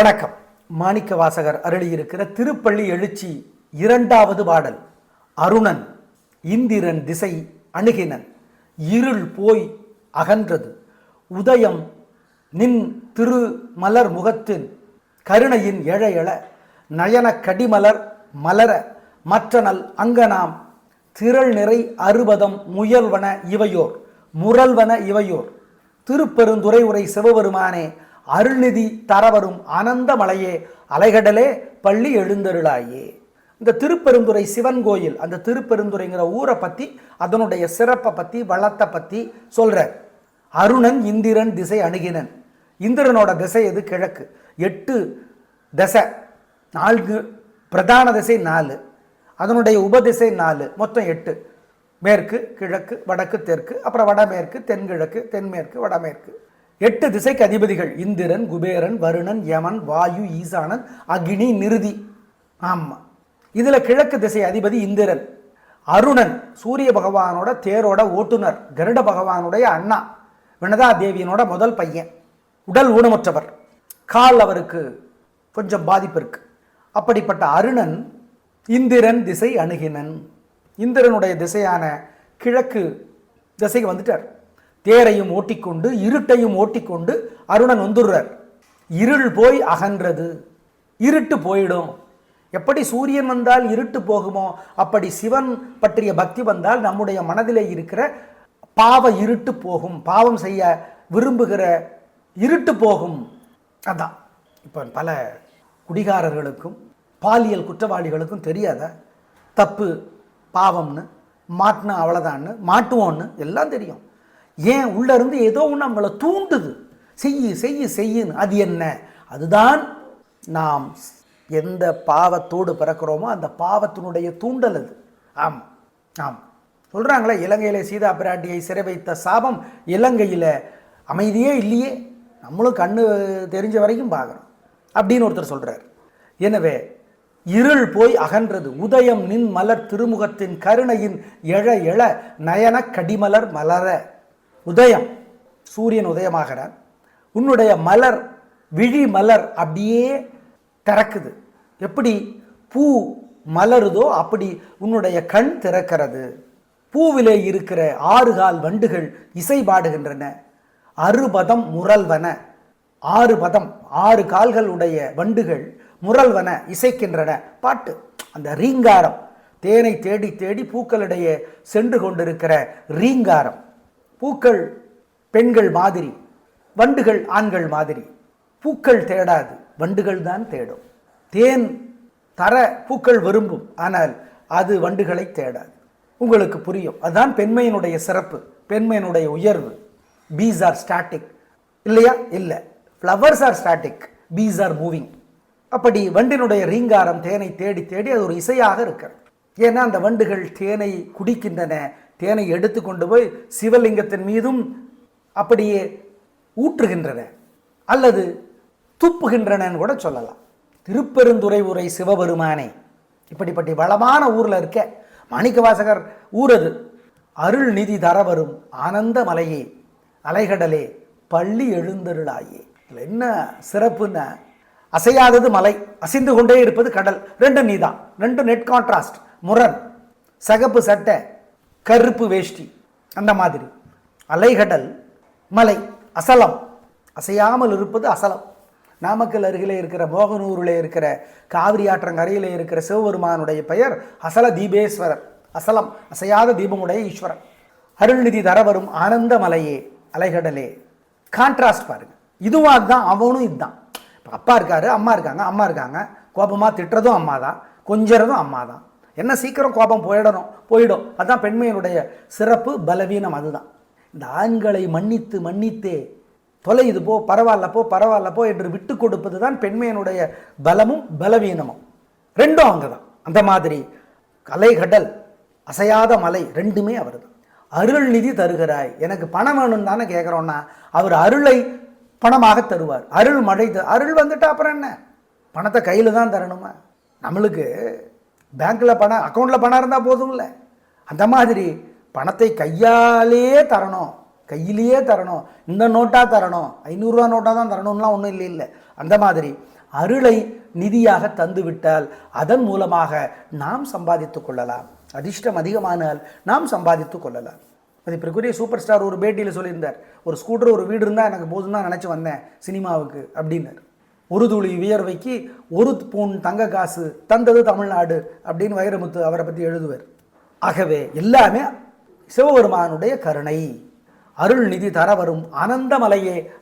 வணக்கம். மாணிக்க வாசகர் அருளியிருக்கிற திருப்பள்ளி எழுச்சி இரண்டாவது பாடல். அருணன் இந்திரன் திசை அணுகினன். இருள் போய் அகன்றது. உதயம் நின் திரு மலர் முகத்தின் கருணையின் எழையள நயன கடிமலர் மலர மற்றனல் அங்கனாம். திரள் நிறை அறுபதம் முயல்வன இவையோர் முரல்வன இவையோர். திருப்பெருந்துறை உரை சிவபெருமானே அருள்நிதி தரவரும் அனந்த மலையே அலைகடலே பள்ளி எழுந்தருளாயே. இந்த திருப்பெருந்துறை சிவன் கோயில் அந்த திருப்பெருந்துறைங்கிற ஊரை பற்றி அதனுடைய சிறப்பை பற்றி வளத்தை பற்றி சொல்கிறார் அருணன் இந்திரன் திசை அணுகினன். இந்திரனோட திசை எது? கிழக்கு. எட்டு திசை. நான்கு பிரதான திசை நாலு. அதனுடைய உபதிசை நாலு. மொத்தம் எட்டு. மேற்கு கிழக்கு வடக்கு தெற்கு அப்புறம் வடமேற்கு தென்கிழக்கு தென்மேற்கு வடமேற்கு. எட்டு திசைக்கு அதிபதிகள். இந்திரன் குபேரன் வருணன் யமன் வாயு ஈசானன் அக்னி நிருதி. ஆமாம் இதில் கிழக்கு திசை அதிபதி இந்திரன். அருணன் சூரிய பகவானோட தேரோட ஓட்டுநர் கருட பகவானுடைய அண்ணா வினதா தேவியனோட முதல் பையன் உடல் ஊனமுற்றவர். கால் அவருக்கு கொஞ்சம் பாதிப்பு இருக்கு. அப்படிப்பட்ட அருணன் இந்திரன் திசை அணுகினன். இந்திரனுடைய திசையான கிழக்கு திசைக்கு வந்துட்டார். தேரையும் ஓட்டிக்கொண்டு இருட்டையும் ஓட்டிக்கொண்டு அருணன் வந்துடுறார். இருள் போய் அகன்றது. இருட்டு போயிடும். எப்படி சூரியன் வந்தால் இருட்டு போகுமோ அப்படி சிவன் பற்றிய பக்தி வந்தால் நம்முடைய மனதிலே இருக்கிற பாவ இருட்டு போகும். பாவம் செய்ய விரும்புகிற இருட்டு போகும். அதான். இப்போ பல குடிகாரர்களுக்கும் பாலியல் குற்றவாளிகளுக்கும் தெரியாத? தப்பு பாவம்னு மாட்டினா அவ்வளோதான்னு மாட்டுவோன்னு எல்லாம் தெரியும். ஏன் உள்ள இருந்து ஏதோ ஒன்று நம்மளை தூண்டுது. செய்யு செய்யு செய்யுன்னு. அது என்ன? அதுதான் நாம் எந்த பாவத்தோடு பிறக்கிறோமோ அந்த பாவத்தினுடைய தூண்டல் அது. ஆம் ஆம். சொல்கிறாங்களே இலங்கையில் சீதா பிராட்டியை சிறை வைத்த சாபம் இலங்கையில் அமைதியே இல்லையே. நம்மளும் கண்ணு தெரிஞ்ச வரைக்கும் பார்க்குறோம் அப்படின்னு ஒருத்தர் சொல்கிறார் எனவே இருள் போய் அகன்றது உதயம் நின் மலர் திருமுகத்தின் கருணையின் எழ எழ நயன கடிமலர் மலர. உதயம். சூரியன் உதயமாகிறார். உன்னுடைய மலர் விழி மலர் அப்படியே திறக்குது. எப்படி பூ மலருதோ அப்படி உன்னுடைய கண் திறக்கிறது. பூவிலே இருக்கிற ஆறுகால் வண்டுகள் இசை பாடுகின்றன அறுபதம் முரல்வன. ஆறு பதம் ஆறு கால்களுடைய வண்டுகள் முரல்வன இசைக்கின்றன. பாட்டு. அந்த ரீங்காரம். தேனை தேடி தேடி பூக்களிடையே சென்று கொண்டிருக்கிற ரீங்காரம். பூக்கள் பெண்கள் மாதிரி வண்டுகள் ஆண்கள் மாதிரி. பூக்கள் தேடாது வண்டுகள் தான் தேடும். தேன் தர பூக்கள் விரும்பும் ஆனால் அது வண்டுகளை தேடாது. உங்களுக்கு புரியும். அதுதான் பெண்மையினுடைய சிறப்பு பெண்மையினுடைய உயர்வு. பீஸ் ஆர் ஸ்டாட்டிக் இல்லையா? இல்லை. Flowers are static bees are moving அப்படி வண்டினுடைய ரீங்காரம் தேனை தேடி தேடி அது ஒரு இசையாக இருக்கிறது. ஏன்னா அந்த வண்டுகள் தேனை குடிக்கின்றன தேனை எடுத்து கொண்டு போய் சிவலிங்கத்தின் மீதும் அப்படியே ஊற்றுகின்றன அல்லது துப்புகின்றனன்னு கூட சொல்லலாம். திருப்பெருந்துறை உரை சிவபெருமானே இப்படிப்பட்ட வளமான ஊரில் இருக்க மாணிக்கவாசகர் ஊரது. ஊர் அது அருள் நிதி தர வரும் ஆனந்த மலையே அலைகடலே பள்ளி எழுந்தருளாயே. இதில் என்ன சிறப்புன்னா அசையாதது மலை அசைந்து கொண்டே இருப்பது கடல் ரெண்டும் நீதான். ரெண்டும் நெட் கான்ட்ராஸ்ட் முரண் சகப்பு சட்டை கருப்பு வேஷ்டி அந்த மாதிரி. அலைகடல் மலை அசலம். அசையாமல் இருப்பது அசலம். நாமக்கல் அருகிலே இருக்கிற மோகனூரில் இருக்கிற காவிரி ஆற்றங்கரையில் இருக்கிற சிவபெருமானுடைய பெயர் அசல தீபேஸ்வரர். அசலம் அசையாத தீபமுடைய ஈஸ்வரன் அருள்நிதி தரவரும் ஆனந்த மலையே அலைகடலே. கான்ட்ராஸ்ட் பாருங்க. இதுவாக தான் அவனும் இதுதான். இப்போ அப்பா இருக்காரு அம்மா இருக்காங்க அம்மா இருக்காங்க. கோபமாக திட்டுறதும் அம்மா தான் கொஞ்சறதும் அம்மா தான் என்ன சீக்கிரம் கோபம் போயிடணும்? போயிடும். அதுதான் பெண்மையினுடைய சிறப்பு பலவீனம் அதுதான். இந்த ஆண்களை மன்னித்து மன்னித்தே தொலையுது போ பரவாயில்ல போ பரவாயில்ல போ என்று விட்டு கொடுப்பது தான் பெண்மையினுடைய பலமும் பலவீனமும். ரெண்டும் அங்கே தான் அந்த மாதிரி கலைகடல் அசையாத மலை ரெண்டுமே அவர் தான் அருள் நிதி தருகிறாய். எனக்கு பணம் வேணும்னு தானே கேட்குறோன்னா அவர் அருளை பணமாக தருவார். அருள் மழை த- அருள் வந்துட்டு அப்புறம் என்ன? பணத்தை கையில் தான் தரணுமா? நம்மளுக்கு பேங்க்கில் பணம் அக்கௌண்ட்டில் பணம் இருந்தால் போதும்ல. அந்த மாதிரி பணத்தை கையாலே தரணும். கையிலேயே தரணும். இந்த நோட்டாக தரணும். ஐநூறுரூவா நோட்டாக தான் தரணும்லாம் ஒன்றும் இல்லை இல்லை. அந்த மாதிரி அருளை நிதியாக தந்துவிட்டால் அதன் மூலமாக நாம் சம்பாதித்துக் கொள்ளலாம். அதிர்ஷ்டம் அதிகமானால் நாம் சம்பாதித்து கொள்ளலாம். மதிப்பிற்குரிய சூப்பர் ஸ்டார் ஒரு பேட்டியில் சொல்லியிருந்தார். ஒரு ஸ்கூட்டர் ஒரு வீடு இருந்தால் எனக்கு போதும் தான் நினச்சி வந்தேன் சினிமாவுக்கு அப்படின்னார். ஒரு துளி வியர்வைக்கு ஒரு பூன் தங்க காசு தந்தது தமிழ்நாடு அப்படின்னு வைரமுத்து அவரை பற்றி எழுதுவார். ஆகவே எல்லாமே சிவபெருமானுடைய கருணை. அருள் நிதி தர வரும்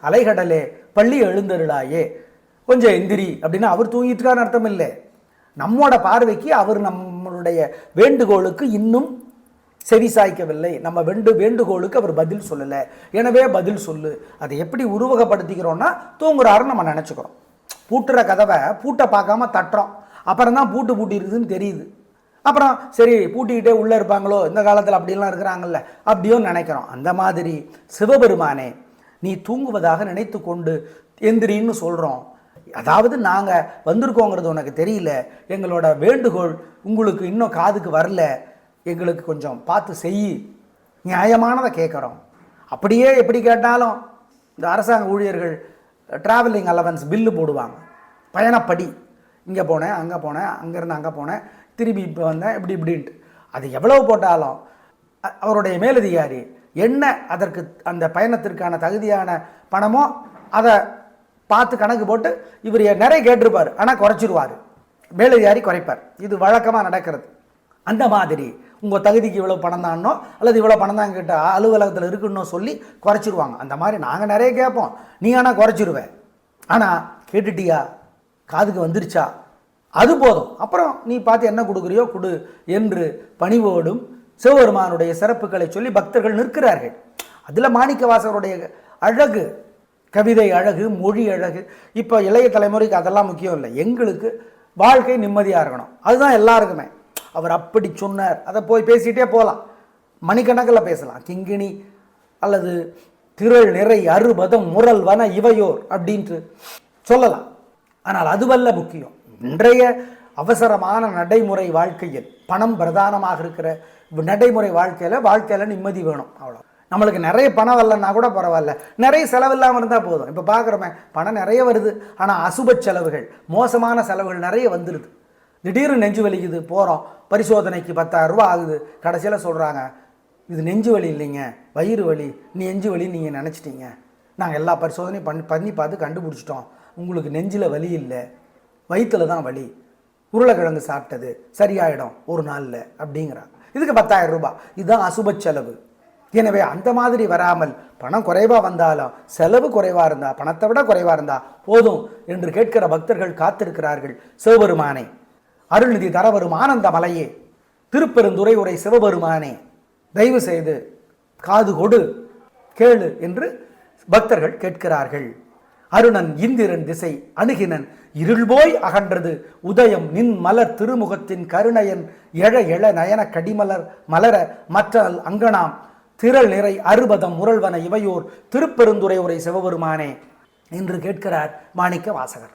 அலைகடலே பள்ளி எழுந்தருளாயே. கொஞ்சம் எந்திரி அப்படின்னு அவர் தூங்கிட்டுக்கான்னு அர்த்தம் இல்லை நம்மோட பார்வைக்கு அவர் நம்மளுடைய வேண்டுகோளுக்கு இன்னும் செவி சாய்க்கவில்லை. நம்ம வேண்டு வேண்டுகோளுக்கு அவர் பதில் சொல்லலை. எனவே பதில் சொல்லு. அதை எப்படி உருவகப்படுத்திக்கிறோன்னா தூங்குறாருன்னு நம்ம நினச்சிக்கிறோம். பூட்டுற கதவை பூட்டை பார்க்காம தட்டுறோம். அப்புறம் தான் பூட்டு பூட்டிருக்குதுன்னு தெரியுது. அப்புறம் சரி பூட்டிக்கிட்டே உள்ளே இருப்பாங்களோ? இந்த காலத்தில் அப்படிலாம் இருக்கிறாங்கல்ல. அப்படியோ நினைக்கிறோம். அந்த மாதிரி சிவபெருமானே நீ தூங்குவதாக நினைத்து கொண்டு எந்திரின்னு சொல்கிறோம் அதாவது நாங்கள் வந்திருக்கோங்கிறது உனக்கு தெரியல. எங்களோட வேண்டுகோள் உங்களுக்கு இன்னும் காதுக்கு வரல. எங்களுக்கு கொஞ்சம் பார்த்து செய். நியாயமானதை கேட்குறோம். அப்படியே எப்படி கேட்டாலும் இந்த அரசாங்க ஊழியர்கள் ட்ராவலிங் அலவன்ஸ் பில்லு போடுவாங்க. பயணப்படி. இங்கே போனேன் அங்கே போனேன் அங்கேருந்து அங்கே போனேன் திரும்பி இப்போ வந்தேன் இப்படி இப்படின்ட்டு. அது எவ்வளவு போட்டாலும் அவருடைய மேலதிகாரி என்ன அதற்கு அந்த பயணத்திற்கான தகுதியான பணமோ அதை பார்த்து கணக்கு போட்டு இவர் நிறைய கேட்டிருப்பார். ஆனால் குறைச்சிருவார். மேலதிகாரி குறைப்பார். இது வழக்கமாக நடக்கிறது. அந்த மாதிரி உங்கள் தகுதிக்கு இவ்வளோ பணம் தானோ அல்லது இவ்வளோ பணம் தான் கிட்ட அலுவலகத்தில் இருக்குன்னோ சொல்லி குறைச்சிருவாங்க. அந்த மாதிரி நாங்கள் நிறைய கேட்போம். நீ ஆனால் குறைச்சிருவேன் ஆனால் கேட்டுட்டியா? காதுக்கு வந்துருச்சா? அது போதும். அப்புறம் நீ பார்த்து என்ன கொடுக்குறியோ கொடு என்று பணிவோடும் சிவபெருமானுடைய சிறப்புகளை சொல்லி பக்தர்கள் நிற்கிறார்கள். அதில் மாணிக்கவாசகருடைய அழகு கவிதை அழகு மொழி அழகு இப்போ இளைய தலைமுறைக்கு அதெல்லாம் முக்கியம் இல்லை. எங்களுக்கு வாழ்க்கை நிம்மதியாக இருக்கணும். அதுதான் எல்லாருக்குமே. அவர் அப்படி சொன்னார். அதை போய் பேசிகிட்டே போகலாம். மணிக்கணக்கில் பேசலாம். கிங்கிணி அல்லது திரள் நிறை அறுபதம் முரல் வன இவையோர் அப்படின்ட்டு சொல்லலாம். ஆனால் அதுவல்ல முக்கியம். இன்றைய அவசரமான நடைமுறை வாழ்க்கையில் பணம் பிரதானமாக இருக்கிற நடைமுறை வாழ்க்கையில் வாழ்க்கையில் நிம்மதி வேணும். அவ்வளோ நம்மளுக்கு நிறைய பணம் வரலன்னா கூட பரவாயில்ல. நிறைய செலவு இல்லாமல் இருந்தால் போதும். இப்போ பார்க்குறோமே பணம் நிறைய வருது. ஆனால் அசுப செலவுகள் மோசமான செலவுகள் நிறைய வந்துடுது திடீர்னு நெஞ்சு வலிக்குது போகிறோம் பரிசோதனைக்கு பத்தாயிரம் ரூபா ஆகுது. கடைசியில் சொல்கிறாங்க இது நெஞ்சு வலி இல்லைங்க வயிறு வலி. நெஞ்சு வலி நீங்கள் நினச்சிட்டீங்க. நாங்கள் எல்லா பரிசோதனையும் பண்ணி பண்ணி பார்த்து கண்டுபிடிச்சிட்டோம். உங்களுக்கு நெஞ்சில் வலி இல்லை வயிற்றில் தான் வலி. உருளைக்கிழங்கு சாப்பிட்டது சரியாயிடும் ஒரு நாளில் அப்படிங்கிறாங்க. இதுக்கு பத்தாயிரம் ரூபாய். இதுதான் அசுப செலவு. எனவே அந்த மாதிரி வராமல் பணம் குறைவாக வந்தாலும் செலவு குறைவாக இருந்தால் பணத்தை விட குறைவாக இருந்தால் போதும் என்று கேட்கிற பக்தர்கள் காத்திருக்கிறார்கள். சிவபெருமானை அருள்நிதி தரவரும் ஆனந்த மலையே திருப்பெருந்துறை உரை சிவபெருமானே தயவு செய்து காது கொடு கேளு என்று பக்தர்கள் கேட்கிறார்கள். அருணன் இந்திரன் திசை அணுகினன் இருள்போய் அகன்றது உதயம் நின் மலர் திருமுகத்தின் கருணையன் எழ எழ நயன கடிமலர் மலர மற்றல் அங்கனாம் திரள் நிறை அறுபதம் முரள்வன இவையோர் திருப்பெருந்துறை உரை சிவபெருமானே என்று கேட்கிறார் மாணிக்க வாசகர்